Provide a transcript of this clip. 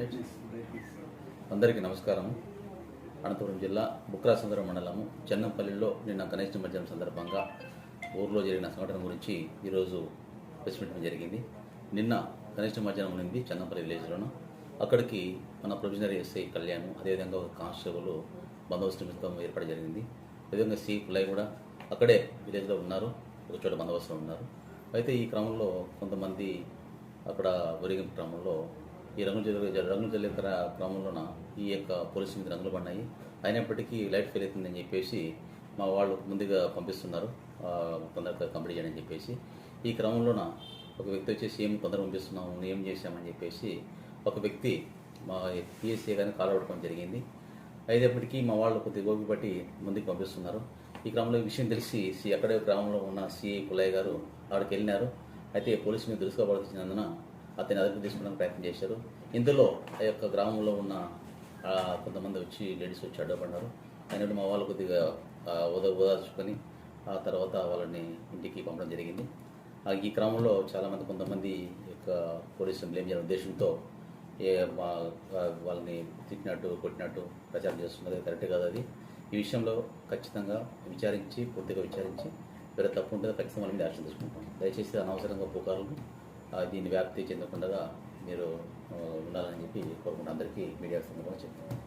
అందరికీ నమస్కారం అనంతపురం జిల్లా బుక్రాసుందరం మండలము. చెన్నంపల్లిలో నిన్న గణేష్ నిమజ్జనం సందర్భంగా ఊర్లో జరిగిన సంఘటన గురించి ఈరోజు ప్రెస్ మీట్ జరిగింది. నిన్న గణేష్ నిమజ్జనం ఉంది చెన్నంపల్లి విలేజ్లోను. అక్కడికి మన ప్రొవిజనరీ ఎస్ఐ కళ్యాణ్ అదేవిధంగా ఒక కానిస్టేబుల్ బందోబస్తు నిమిత్తం ఏర్పాటు జరిగింది. అదేవిధంగా సి పుల్లయ్య కూడా అక్కడే విలేజ్లో ఉన్నారు. ఒక చోట బందోబస్తులో ఉన్నారు. అయితే ఈ క్రమంలో కొంతమంది అక్కడ ఒరిగిన క్రమంలో ఈ రంగులు జల్లి రంగులు జల్లే క్రమంలోన ఈ యొక్క పోలీసు మీద రంగులు పడినాయి. అయినప్పటికీ లైట్ ఫెయిల్ అవుతుందని చెప్పేసి మా వాళ్ళు ముందుగా పంపిస్తున్నారు. తొందరగా కంప్లీట్ చేయని చెప్పేసి. ఈ క్రమంలోన ఒక వ్యక్తి వచ్చేసి ఏం తొందరగా పంపిస్తున్నాము ఏం చేశామని చెప్పేసి ఒక వ్యక్తి మా పిఎస్సీ కానీ కాల్ అవడం జరిగింది. అయినప్పటికీ మా వాళ్ళు కొద్ది గోపి పట్టి ముందుకు పంపిస్తున్నారు. ఈ క్రమంలో ఈ విషయం తెలిసి సి అక్కడే గ్రామంలో ఉన్న సిఐ పుల్లయ్య గారు అక్కడికి వెళ్ళినారు. అయితే పోలీసు మీద దురుసుకోబడుతున్నందున అతన్ని అదుపు తీసుకోవడానికి ప్రయత్నం చేశారు. ఇందులో ఆ యొక్క గ్రామంలో ఉన్న కొంతమంది వచ్చి లేడీస్ వచ్చి అడ్డపడినారు అయినట్టు మా వాళ్ళు కొద్దిగా ఉద ఉదార్చుకొని ఆ తర్వాత వాళ్ళని ఇంటికి పంపడం జరిగింది. ఈ క్రమంలో చాలామంది కొంతమంది యొక్క పోలీసులు బ్లేమ్ చేయడం ఉద్దేశంతో ఏ వాళ్ళని తిట్టినట్టు కొట్టినట్టు ప్రచారం చేస్తున్నది. కరెక్ట్ కాదు అది. ఈ విషయంలో ఖచ్చితంగా విచారించి పూర్తిగా విచారించి వేరే తప్పు ఉంటుందో ఖచ్చితంగా వాళ్ళ మీద యాక్షన్ తీసుకుంటాం. దయచేసి అనవసరంగా పుకార్లు దీన్ని వ్యాప్తి చెందకుండా మీరు ఉండాలని చెప్పి కోరుకుంటూ అందరికీ మీడియా సందర్భంగా చెప్తాను